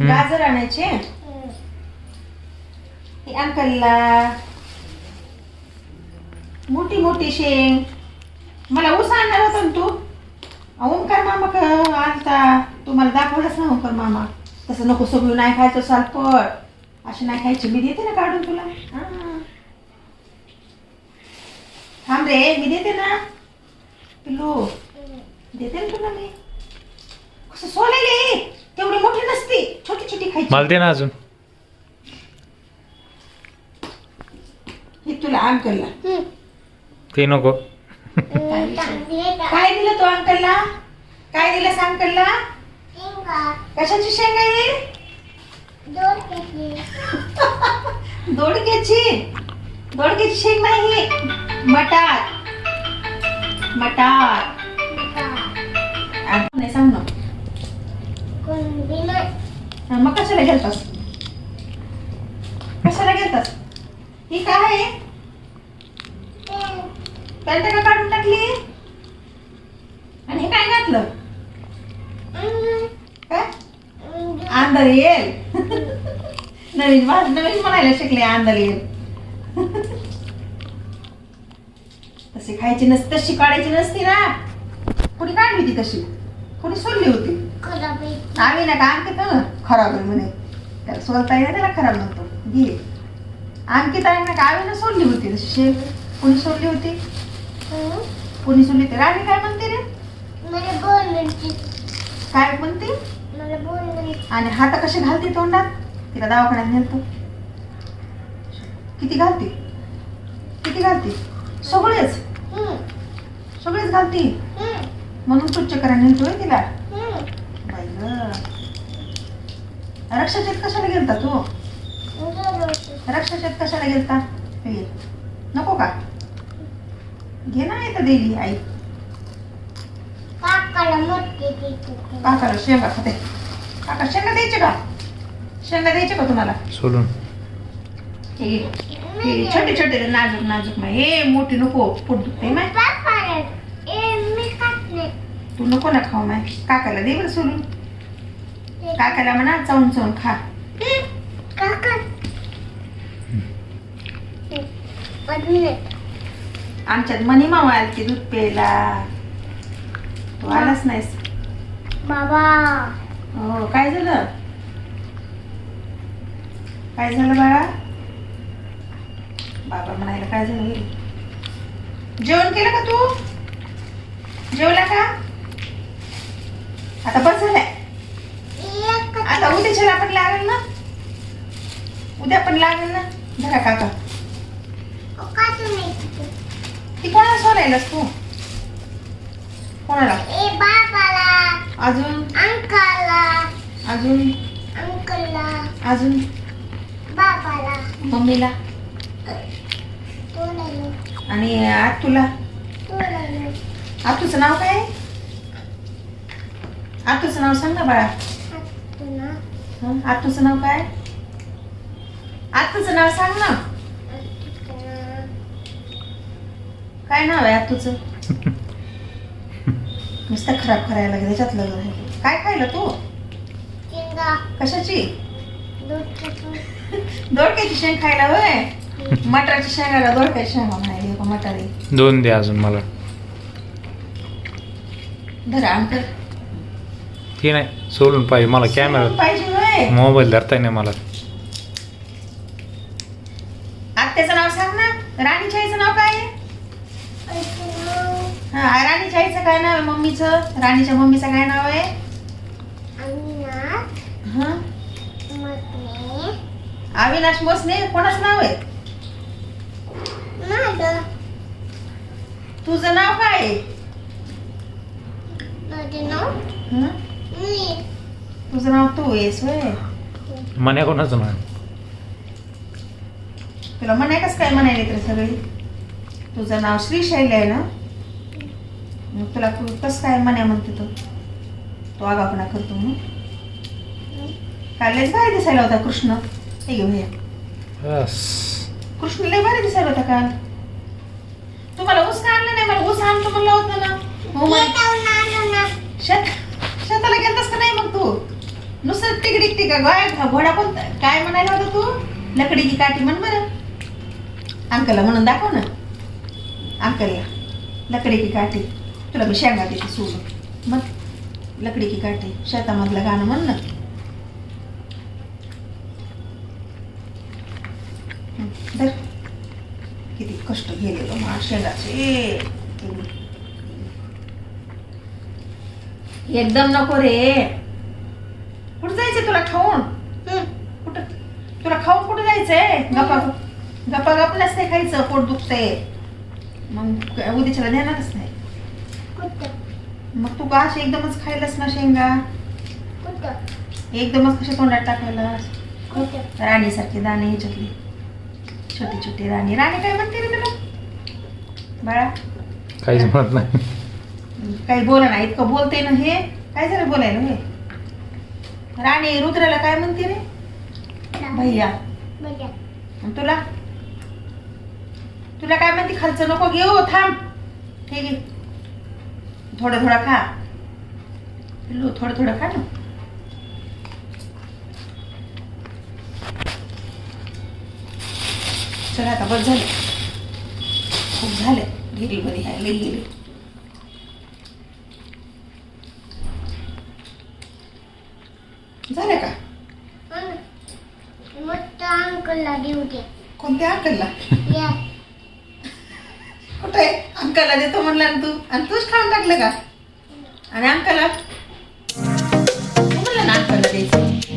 गाजर आणायचे? हे अंकलला. मोठी मोठी शेंग. मला ऊस आणणार होता ना तू? ओंकार मामा क- आणता. तुम्हाला दाखवलंच ना ओंकार मामा. तसं नको सगळं नाही खायचं सालपट असे नाही खायचे. मी देते ना काढून तुला. हा. थांब रे मी देते ना. पिल्लू. देते ना तुला मी. कसं नसती छोटी खायची? मला दे ना अजून. हे तुला अंकलला. ते नको. काय दिलं तो अंकलला? काय दिलं अंकलला? कशाची शेंग आहे दोडक्याची. दोडक्याची? शेंग नाही मटार. मटार. आ, नाही सांग ना. मग कशाला गेलतास? कशाला गेलतास? ही काय आहे? पॅन्ट का काढून टाकली? आणि हे काय घातलं? काय आंधळ येईल नवीन भाषा नवीन म्हणायला शिकले आंधळ येईल तशी खायची नसती तशी काढायची नसती ना. कोणी काढली होती तशी? कोणी सोडली होती? आम्ही ना का अंकित ना खराब आहे म्हणे. त्याला सोलता येईल त्याला खराब म्हणतो. घे अंकित आहे ना का आम्ही ना सोडली होती? तशी शेव कोणी सोडली होती? कोणी सोडली होती? राणी काय म्हणते रे? काय म्हणते? आणि हात कसे घालते तोंडात? तिला दवाखान्यात नेलतो किती घालते? किती घालते? सगळेच. सगळेच घालते. म्हणून स्वच्छ करायला नेलतोय तिला. रक्षाचेत कशाला गेलता तू? रक्षाचेत कशाला गेलता? हे. नको का? घे ना इथं दिली आई. काकाला शेंगा खाते. काका शेंगा द्यायचे का? शेंगा द्यायचे का तुम्हाला? सोलून. हे छोटे छोटे नाजूक नाजूक नाही हे मोठी नको पोट दुखते माय. तू नको ना खाऊ माय. काकाला दे बरं सोडून काकाला म्हणा चावून चावून खा. आमच्यात मनी मामा आलती दूध प्यायला. तू आलाच नाहीस. बाबा. हो काय झालं? काय झालं बाळा? बाबा म्हणायला काय झालं? जेवण केलं का तू? जेवला का? आता बस झालंय. आता उद्याच्याला पण लागेल ना? उद्या पण लागेल ना? धरा काका. ती कोणाला सोडायलास तू? कोणाला? अजून? अंकाला अजून? अजून? मम्मीला? आणि आतूला? आतूचं नाव काय? आतूचं नाव सांग ना बाळा. हं? आतूचं नाव काय? आतूचं नाव सांग ना. काय नाव आहे आतूचं नुसतं खराब करायला लागेल त्याच्यातलं राहिलं. काय खायला तू? कशाची? दोडक्याची. शेंग खायला होय? मटारची शेंगाला दोडक्याची शेंगा म्हणायली का मटारी. दोन दे अजून मला. धरा अंकर ती नाही. सोलून पाहिजे. मला कॅमेरा मोबाईल धरता नाही मला. आत्याचं नाव सांग ना. राणीच्या आईचं नाव काय आहे? हा राणीच्या आईचं काय नाव आहे मम्मीचं? राणीच्या मम्मीचं काय नाव आहे? हा? अविनाश मोसने? कोणाचं नाव आहे? तुझं नाव काय आहे? हं? तुझं नाव तू आहेस होय मन्या कोणाचं नाही तुला म्हणाय कसं काय म्हणायला तर सगळी तुझं नाव श्रीशैल आहे ना मग तुला तू कसं काय म्हण्या म्हणते तो तो आगापणा करतो म्हणून काल लयच भारी दिसायला होता कृष्ण हे घेऊन ये बस कृष्ण लय भारी दिसायला होता काल तुम्हाला ऊस का आणलं नाही मला ऊस आणतो म्हणलं होतं ना हो म्हणे. शेत शेताला गेलतास का नाही मग तू नुसतं तिकडे टिका गोळ्या घोडा कोणता काय म्हणायला होता तू? लकडी की काठी म्हण बरं. अंकलला म्हणून दाखव ना. अंकलला. लकडी की काठी. तुला मी शेंगा देते सोडून. मग लकडी की काठी. शेतामधलं गाणं म्हण ना. धर. किती कष्ट गेलेलं मा शेंगाचे. एकदम नको रे. तुला खाऊन. कुठं? तुला खाऊन कुठं जायचंय? गप्पा गप्पा गप नसते खायचं पोट दुखतंय. मग काय उद्याच्याला देणारच नाही. मग तू का अशी एकदमच खायलास ना शेंगा? एकदमच कशा तोंडात टाकायला कुठं? राणीसारखे दाणे ह्याच्यातले छोटी छोटी राणी. राणी काय म्हणते रे तुला? बाळा? काहीच म्हणत नाही. काही बोला ना इतकं बोलते ना हे. काय झालं बोलायला हे? राणी रुद्राला काय म्हणते रे? भैया. आणि तुला? तुला काय म्हणते? खालचं नको घेऊ थांब. ठीक आहे थोडं थोडं खा. पिल्लू थोडं थोडं खा ना. चला आता बस झालं. खूप झालं. गिरी बरी आहे गेली. झालं का? मग अंकलला देऊ दे. कोणत्या अंकलला? या. कुठे? अंकलला देतो म्हणला ना तू आणि तूच खाऊन टाकलं का? आणि अंकलला? म्हणलं ना अंकलला द्यायचं.